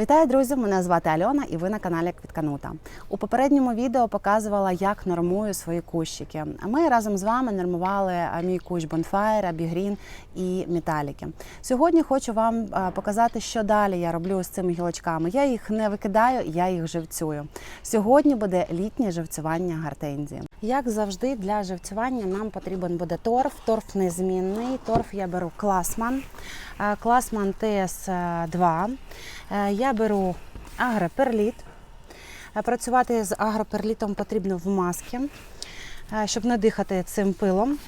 Вітаю, друзі! Мене звати Альона, і ви на каналі Квітканута. У попередньому відео показувала, як нормую свої кущики. Ми разом з вами нормували мій кущ Bonfire, Бігрін і Металіки. Сьогодні хочу вам показати, що далі я роблю з цими гілочками. Я їх не викидаю, я їх живцюю. Сьогодні буде літнє живцювання гортензії. Як завжди, для живцювання нам потрібен буде торф. Торф незмінний. Торф я беру класман, класман ТС2. Е, Я беру агроперліт. Е, Працювати з агроперлітом потрібно в маски, е, щоб не дихати цим пилом.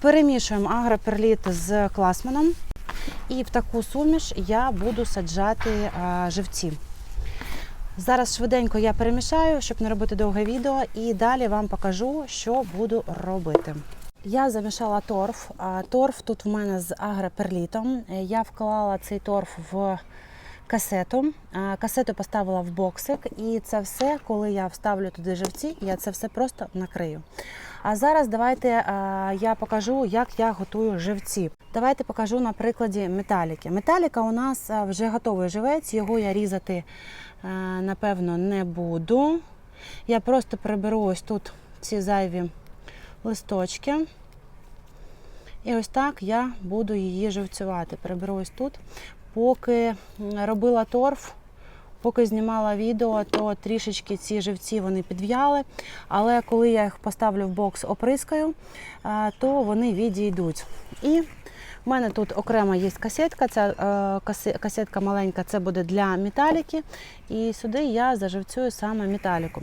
Перемішуємо агроперліт з класманом. І в таку суміш я буду саджати е, живці. Зараз швиденько я перемішаю, щоб не робити довге відео, і далі вам покажу, що буду робити. Я замішала торф. Торф тут в мене з агроперлітом. Я вклала цей торф в касету. Касету поставила в боксик, і це все, коли я вставлю туди живці, я це все просто накрию. А зараз давайте я покажу, як я готую живці. Давайте покажу на прикладі металіки. Металіка у нас вже готовий живець, його я різати напевно не буду. Я просто приберу ось тут ці зайві листочки. І ось так я буду її живцювати. Приберу ось тут. Поки робила торф, поки знімала відео, то трішечки ці живці вони підв'яли. Але коли я їх поставлю в бокс оприскаю, е, то вони відійдуть. І в мене тут окремо є касетка. Ця е, касетка маленька, це буде для металіки. І сюди я заживцюю саме металіку.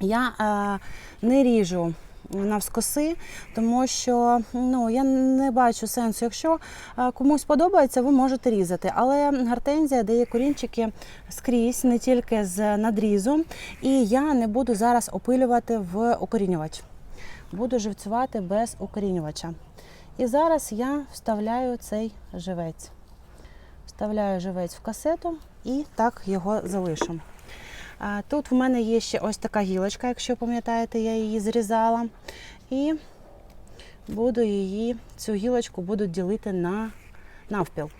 Я е, не ріжу навскоси, тому що ну, я не бачу сенсу. Якщо е, комусь подобається, ви можете різати. Але гортензія дає корінчики скрізь, не тільки з надрізу. І я не буду зараз опилювати в укорінювач. Буду живцювати без укорінювача. І зараз я вставляю цей живець. Вставляю живець в касету і так його залишу. Тут в мене є ще ось така гілочка, якщо пам'ятаєте, я її зрізала. І буду її, цю гілочку буду ділити на навпіл.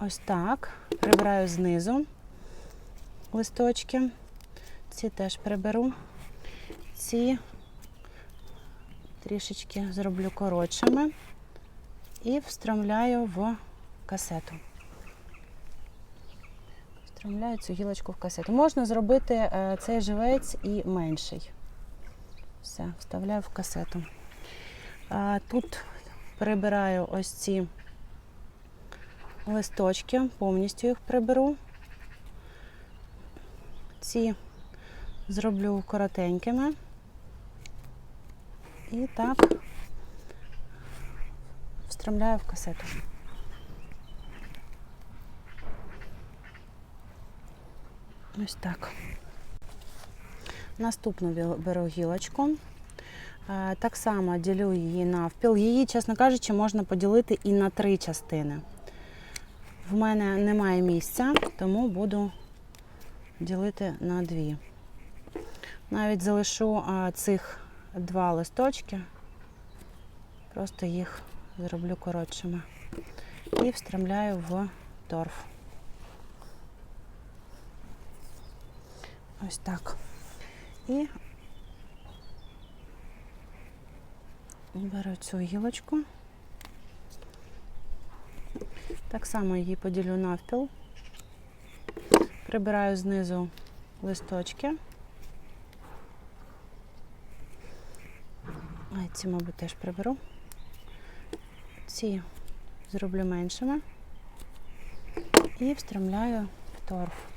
Ось так. Прибираю знизу листочки. Ці теж приберу. Ці трішечки зроблю коротшими і встромляю в касету. Встромляю цю гілочку в касету. Можна зробити е, цей живець і менший. Все, вставляю в касету. Тут прибираю ось ці листочки, повністю їх приберу. Ці зроблю коротенькими. І так встромляю в касету. Ось так. Наступну беру гілочку. Е, Так само ділю її навпіл. Її, чесно кажучи, можна поділити і на три частини. В мене немає місця, тому буду ділити на дві. Навіть залишу а, цих два листочки, просто їх зроблю коротшими. І встромляю в торф. Ось так. І беру цю гілочку. Так само її поділю навпіл. Прибираю знизу листочки. А ці, мабуть, теж приберу. Ці зроблю меншими і встромляю в торф.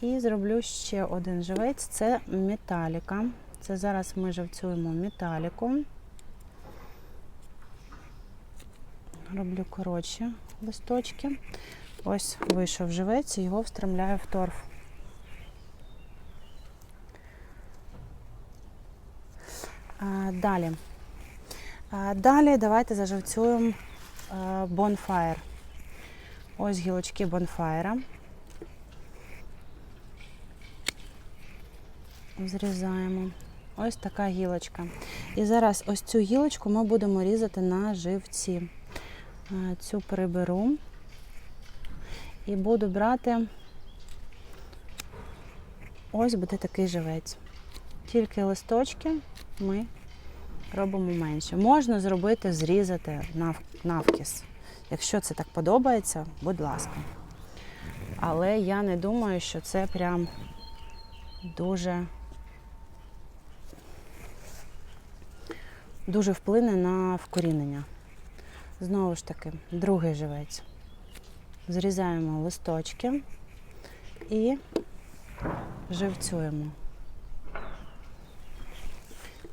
І зроблю ще один живець це металіка. Це зараз ми живцюємо металіку. Роблю коротші листочки. Ось вийшов живець, і його встромляю в торф. Далі. Далі давайте заживцюємо Bonfire. Ось гілочки Bonfire. Зрізаємо. ось така гілочка. І зараз ось цю гілочку ми будемо різати на живці. Е, Цю приберу і буду брати. Ось буде такий живець. Тільки листочки ми робимо менше. Можна зробити, зрізати нав- навкіс. Якщо це так подобається, будь ласка. Але я не думаю, що це прям дуже, дуже вплине на вкорінення. Знову ж таки, другий живець. Зрізаємо листочки і живцюємо.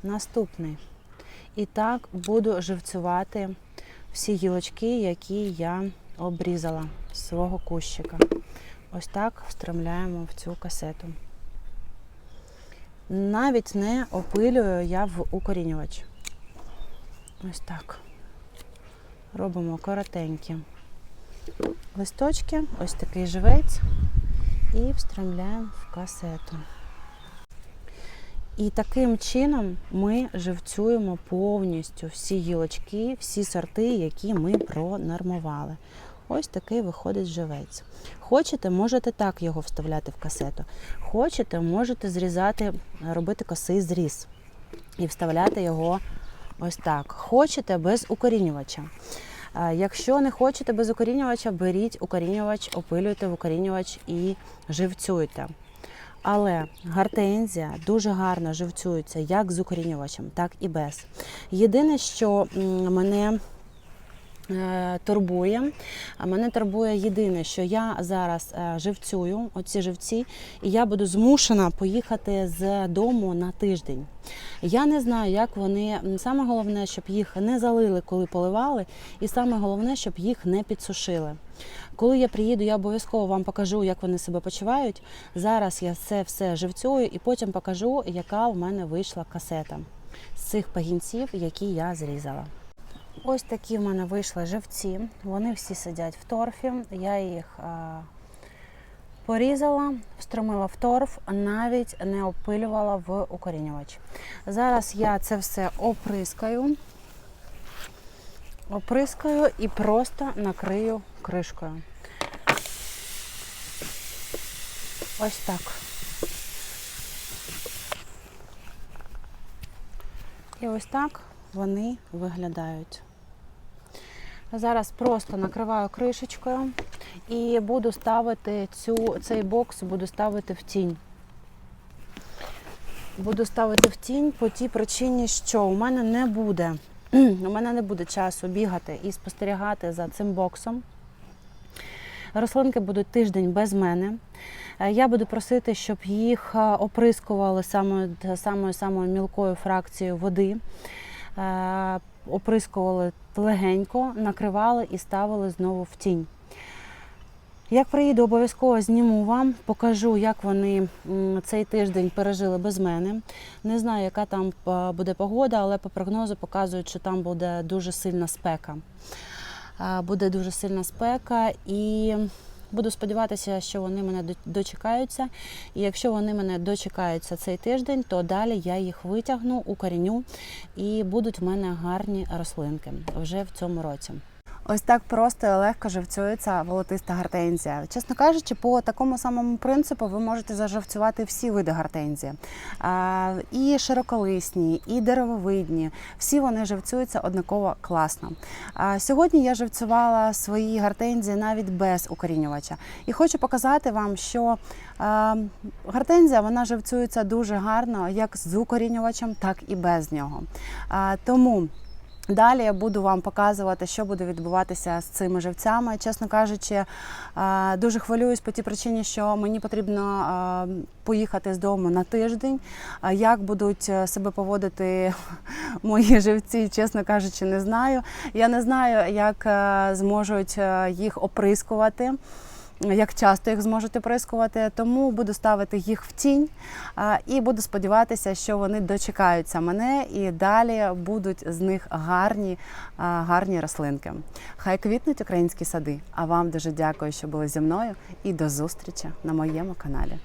Наступний. І так буду живцювати всі гілочки, які я обрізала з свого кущика. Ось так встромляємо в цю касету. Навіть не опилюю я в укорінювач. Ось так. Робимо коротенькі листочки, ось такий живець, і встромляємо в касету. І таким чином ми живцюємо повністю всі гілочки, всі сорти, які ми пронормували. Ось такий виходить живець. Хочете, можете так його вставляти в касету. Хочете, можете зрізати, робити косий зріз і вставляти його ось так. Хочете без укорінювача. Якщо не хочете без укорінювача, беріть укорінювач, опилюйте в укорінювач і живцюйте. Але гортензія дуже гарно живцюється як з укорінювачем, так і без. Єдине, що мене е, турбує, а мене турбує єдине, що я зараз е, живцюю оці живці, і я буду змушена поїхати з дому на тиждень. Я не знаю, як вони. Саме головне, щоб їх не залили, коли поливали, і саме головне, щоб їх не підсушили. Коли я приїду, я обов'язково вам покажу, як вони себе почувають. Зараз я це все живцюю і потім покажу, яка в мене вийшла касета з цих пагінців, які я зрізала. Ось такі в мене вийшли живці. Вони всі сидять в торфі. Я їх порізала, встромила в торф, навіть не опилювала в укорінювач. Зараз я це все оприскаю. Оприскаю і просто накрию кришкою. Ось так. І ось так вони виглядають. Зараз просто накриваю кришечкою і буду ставити цю, цей бокс буду ставити в тінь. Буду ставити в тінь по тій причині, що у мене не буде, у мене не буде часу бігати і спостерігати за цим боксом. Рослинки будуть тиждень без мене. Е, Я буду просити, щоб їх е, оприскували самою самою самою мілкою фракцією води. Е, Оприскували легенько, накривали і ставили знову в тінь. Як приїду, обов'язково зніму вам, покажу, як вони цей тиждень пережили без мене. Не знаю, яка там е, буде погода, але по прогнозу показують, що там буде дуже сильна спека. Е, Буде дуже сильна спека і буду сподіватися, що вони мене дочекаються. І якщо вони мене дочекаються цей тиждень, то далі я їх витягну, укоріню і будуть в мене гарні рослинки вже в цьому році. Ось так просто і легко живцюється волотиста гортензія. Чесно кажучи, по такому самому принципу ви можете заживцювати всі види гортензії. І широколисні, і деревовидні. Всі вони живцюються однаково класно. Сьогодні я живцювала свої гортензії навіть без укорінювача. І хочу показати вам, що гортензія вона живцюється дуже гарно як з укорінювачем, так і без нього. Тому Далі я буду вам показувати, що буде відбуватися з цими живцями. Чесно кажучи, е, дуже хвилююсь по тій причині, що мені потрібно е, поїхати з дому на тиждень. Як будуть е, себе поводити мої живці, чесно кажучи, не знаю. Я не знаю, як зможуть їх оприскувати. Як часто їх зможете прискувати, тому буду ставити їх в тінь і буду сподіватися, що вони дочекаються мене і далі будуть з них гарні, гарні рослинки. Хай квітнуть українські сади. А вам дуже дякую, що були зі мною, і до зустрічі на моєму каналі.